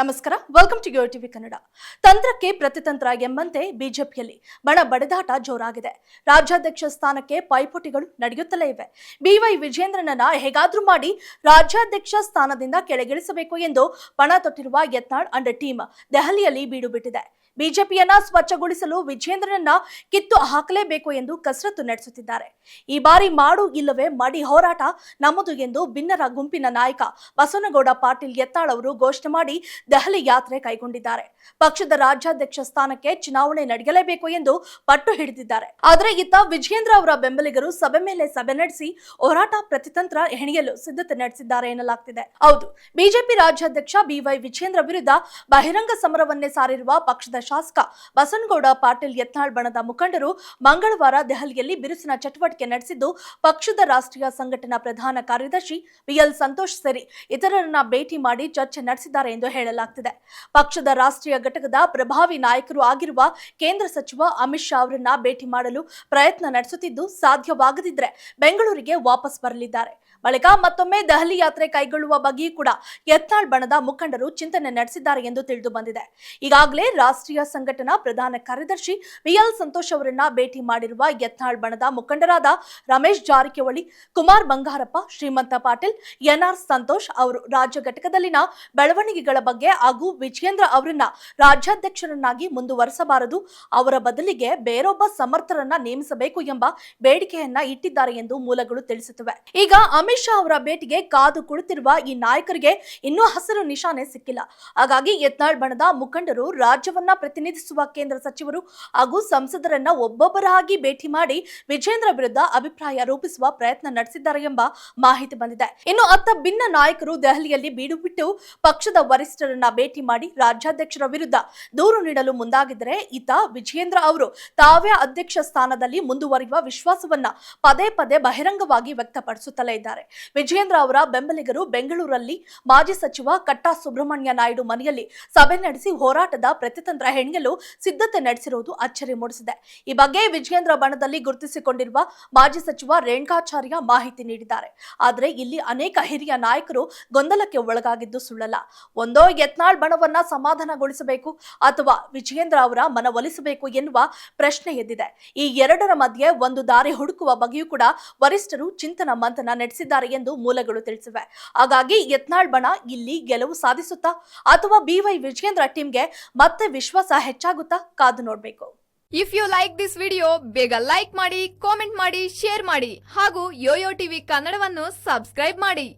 ನಮಸ್ಕಾರ. Welcome to TV Kannada ತಂತ್ರಕ್ಕೆ ಪ್ರತಿತಂತ್ರ ಎಂಬಂತೆ ಬಿಜೆಪಿಯಲ್ಲಿ ಬಣ ಬಡಿದಾಟ ಜೋರಾಗಿದೆ. ರಾಜ್ಯಾಧ್ಯಕ್ಷ ಸ್ಥಾನಕ್ಕೆ ಪೈಪೋಟಿಗಳು ನಡೆಯುತ್ತಲೇ ಇವೆ. ಬಿವೈ ವಿಜೇಂದ್ರನನ್ನ ಹೇಗಾದ್ರೂ ಮಾಡಿ ರಾಜ್ಯಾಧ್ಯಕ್ಷ ಸ್ಥಾನದಿಂದ ಕೆಳಗಿಳಿಸಬೇಕು ಎಂದು ಪಣ ತೊಟ್ಟಿರುವ ಯತ್ನಾಳ್ ಅಂಡ್ ಟೀಮ್ ದೆಹಲಿಯಲ್ಲಿ ಬೀಡು ಬಿಟ್ಟಿದೆ. ಬಿಜೆಪಿಯನ್ನ ಸ್ವಚ್ಛಗೊಳಿಸಲು ವಿಜೇಂದ್ರನನ್ನ ಕಿತ್ತು ಹಾಕಲೇಬೇಕು ಎಂದು ಕಸರತ್ತು ನಡೆಸುತ್ತಿದ್ದಾರೆ. ಈ ಬಾರಿ ಮಾಡು ಇಲ್ಲವೇ ಮಡಿ ಹೋರಾಟ ನಮ್ಮದು ಎಂದು ಭಿನ್ನರ ಗುಂಪಿನ ನಾಯಕ ಬಸವನಗೌಡ ಪಾಟೀಲ್ ಯತ್ನಾಳ್ ಅವರು ಘೋಷಣೆ ಮಾಡಿ ದೆಹಲಿ ಯಾತ್ರೆ ಕೈಗೊಂಡಿದ್ದಾರೆ. ಪಕ್ಷದ ರಾಜ್ಯಾಧ್ಯಕ್ಷ ಸ್ಥಾನಕ್ಕೆ ಚುನಾವಣೆ ನಡೆಯಲೇಬೇಕು ಎಂದು ಪಟ್ಟು ಹಿಡಿದಿದ್ದಾರೆ. ಆದರೆ ಇತ್ತ ವಿಜಯೇಂದ್ರ ಅವರ ಬೆಂಬಲಿಗರು ಸಭೆ ಮೇಲೆ ಸಭೆ ನಡೆಸಿ ಹೋರಾಟ ಪ್ರತಿತಂತ್ರ ಹೆಣೆಯಲು ಸಿದ್ಧತೆ ನಡೆಸಿದ್ದಾರೆ ಎನ್ನಲಾಗ್ತಿದೆ. ಹೌದು, ಬಿಜೆಪಿ ರಾಜ್ಯಾಧ್ಯಕ್ಷ ಬಿವೈ ವಿಜೇಂದ್ರ ವಿರುದ್ಧ ಬಹಿರಂಗ ಸಮರವನ್ನೇ ಸಾರಿರುವ ಪಕ್ಷದ ಶಾಸಕ ಬಸನಗೌಡ ಪಾಟೀಲ್ ಯತ್ನಾಳ್ ಬಣದ ಮುಖಂಡರು ಮಂಗಳವಾರ ದೆಹಲಿಯಲ್ಲಿ ಬಿರುಸಿನ ಚಟುವಟಿಕೆ ನಡೆಸಿದ್ದು, ಪಕ್ಷದ ರಾಷ್ಟ್ರೀಯ ಸಂಘಟನಾ ಪ್ರಧಾನ ಕಾರ್ಯದರ್ಶಿ ಬಿಎಲ್ ಸಂತೋಷ್ ಸೇರಿ ಇತರರನ್ನ ಭೇಟಿ ಮಾಡಿ ಚರ್ಚೆ ನಡೆಸಿದ್ದಾರೆ ಎಂದು ಹೇಳಲಾಗ್ತಿದೆ ಪಕ್ಷದ ರಾಷ್ಟ್ರೀಯ ಘಟಕದ ಪ್ರಭಾವಿ ನಾಯಕರು ಆಗಿರುವ ಕೇಂದ್ರ ಸಚಿವ ಅಮಿತ್ ಶಾ ಅವರನ್ನ ಭೇಟಿ ಮಾಡಲು ಪ್ರಯತ್ನ ನಡೆಸುತ್ತಿದ್ದು ಸಾಧ್ಯವಾಗದಿದ್ರೆ ಬೆಂಗಳೂರಿಗೆ ವಾಪಸ್ ಬರಲಿದ್ದಾರೆ. ಬಳಿಕ ಮತ್ತೊಮ್ಮೆ ದೆಹಲಿ ಯಾತ್ರೆ ಕೈಗೊಳ್ಳುವ ಬಗ್ಗೆಯೂ ಕೂಡ ಯತ್ನಾಳ್ ಬಣದ ಮುಖಂಡರು ಚಿಂತನೆ ನಡೆಸಿದ್ದಾರೆ ಎಂದು ತಿಳಿದು ಬಂದಿದೆ. ಈಗಾಗಲೇ ರಾಷ್ಟ್ರೀಯ ಸಂಘಟನಾ ಪ್ರಧಾನ ಕಾರ್ಯದರ್ಶಿ ವಿಎಲ್ ಸಂತೋಷ್ ಅವರನ್ನ ಭೇಟಿ ಮಾಡಿರುವ ಯತ್ನಾಳ್ ಬಣದ ಮುಖಂಡರಾದ ರಮೇಶ್ ಜಾರಕಿಹೊಳಿ, ಕುಮಾರ್ ಬಂಗಾರಪ್ಪ, ಶ್ರೀಮಂತ ಪಾಟೀಲ್, ಎನ್ಆರ್ ಸಂತೋಷ್ ಅವರು ರಾಜ್ಯ ಘಟಕದಲ್ಲಿನ ಬೆಳವಣಿಗೆಗಳ ಬಗ್ಗೆ ಹಾಗೂ ವಿಜಯೇಂದ್ರ ಅವರನ್ನ ರಾಜ್ಯಾಧ್ಯಕ್ಷರನ್ನಾಗಿ ಮುಂದುವರೆಸಬಾರದು, ಅವರ ಬದಲಿಗೆ ಬೇರೊಬ್ಬ ಸಮರ್ಥರನ್ನ ನೇಮಿಸಬೇಕು ಎಂಬ ಬೇಡಿಕೆಯನ್ನ ಇಟ್ಟಿದ್ದಾರೆ ಎಂದು ಮೂಲಗಳು ತಿಳಿಸುತ್ತವೆ. ಈಗ ಅಮಿತ್ ಶಾ ಅವರ ಭೇಟಿಗೆ ಕಾದು ಕುಳಿತಿರುವ ಈ ನಾಯಕರಿಗೆ ಇನ್ನೂ ಹಸಿರು ನಿಶಾನೆ ಸಿಕ್ಕಿಲ್ಲ. ಹಾಗಾಗಿ ಯತ್ನಾಳ್ ಬಣದ ಮುಖಂಡರು ರಾಜ್ಯವನ್ನ ಪ್ರತಿನಿಧಿಸುವ ಕೇಂದ್ರ ಸಚಿವರು ಹಾಗೂ ಸಂಸದರನ್ನ ಒಬ್ಬೊಬ್ಬರಾಗಿ ಭೇಟಿ ಮಾಡಿ ವಿಜೇಂದ್ರ ವಿರುದ್ಧ ಅಭಿಪ್ರಾಯ ರೂಪಿಸುವ ಪ್ರಯತ್ನ ನಡೆಸಿದ್ದಾರೆ ಎಂಬ ಮಾಹಿತಿ ಬಂದಿದೆ. ಇನ್ನು ಅತ್ತ ಭಿನ್ನ ನಾಯಕರು ದೆಹಲಿಯಲ್ಲಿ ಬೀಡು ಬಿಟ್ಟು ಪಕ್ಷದ ವರಿಷ್ಠರನ್ನ ಭೇಟಿ ಮಾಡಿ ರಾಜ್ಯಾಧ್ಯಕ್ಷರ ವಿರುದ್ಧ ದೂರು ನೀಡಲು ಮುಂದಾಗಿದ್ದರೆ ಈತ ವಿಜೇಂದ್ರ ಅವರು ತಾವೇ ಅಧ್ಯಕ್ಷ ಸ್ಥಾನದಲ್ಲಿ ಮುಂದುವರಿಯುವ ವಿಶ್ವಾಸವನ್ನ ಪದೇ ಪದೇ ಬಹಿರಂಗವಾಗಿ ವ್ಯಕ್ತಪಡಿಸುತ್ತಲೇ ಇದ್ದಾರೆ. ವಿಜಯೇಂದ್ರ ಅವರ ಬೆಂಬಲಿಗರು ಬೆಂಗಳೂರಲ್ಲಿ ಮಾಜಿ ಸಚಿವ ಕಟ್ಟಾ ಸುಬ್ರಹ್ಮಣ್ಯ ನಾಯ್ಡು ಮನೆಯಲ್ಲಿ ಸಭೆ ನಡೆಸಿ ಹೋರಾಟದ ಪ್ರತಿತಂತ್ರ ಹೆಣೆಯಲು ಸಿದ್ಧತೆ ನಡೆಸಿರುವುದು ಅಚ್ಚರಿ ಮೂಡಿಸಿದೆ. ಈ ಬಗ್ಗೆ ವಿಜಯೇಂದ್ರ ಬಣದಲ್ಲಿ ಗುರುತಿಸಿಕೊಂಡಿರುವ ಮಾಜಿ ಸಚಿವ ರೇಣುಕಾಚಾರ್ಯ ಮಾಹಿತಿ ನೀಡಿದ್ದಾರೆ. ಆದರೆ ಇಲ್ಲಿ ಅನೇಕ ಹಿರಿಯ ನಾಯಕರು ಗೊಂದಲಕ್ಕೆ ಒಳಗಾಗಿದ್ದು ಸುಳ್ಳಲ್ಲ. ಒಂದೋ ಯತ್ನಾಳ್ ಬಣವನ್ನ ಸಮಾಧಾನಗೊಳಿಸಬೇಕು ಅಥವಾ ವಿಜಯೇಂದ್ರ ಅವರ ಮನವೊಲಿಸಬೇಕು ಎನ್ನುವ ಪ್ರಶ್ನೆ ಎದ್ದಿದೆ. ಈ ಎರಡರ ಮಧ್ಯೆ ಒಂದು ದಾರಿ ಹುಡುಕುವ ಬಗ್ಗೆಯೂ ಕೂಡ ವರಿಷ್ಠರು ಚಿಂತನ ಮಂಥನ ನಡೆಸಿದ್ದಾರೆ. ಎಂದು ಮೂಲಗಳು ತಿಳಿಸಿವೆ. ಹಾಗಾಗಿ ಯತ್ನಾಳ್ ಬಣ ಇಲ್ಲಿ ಗೆಲುವು ಸಾಧಿಸುತ್ತಾ ಅಥವಾ ಬಿವೈ ವಿಜೇಂದ್ರ ಟೀಮ್ಗೆ ಮತ್ತೆ ವಿಶ್ವಾಸ ಹೆಚ್ಚಾಗುತ್ತಾ ಕಾದು ನೋಡಬೇಕು. If you like this video ಬೇಗ ಲೈಕ್ ಮಾಡಿ ಕಾಮೆಂಟ್ ಮಾಡಿ ಶೇರ್ ಮಾಡಿ ಹಾಗೂ ಯೋಯೋ ಟಿವಿ ಕನ್ನಡವನ್ನು ಸಬ್ಸ್ಕ್ರೈಬ್ ಮಾಡಿ.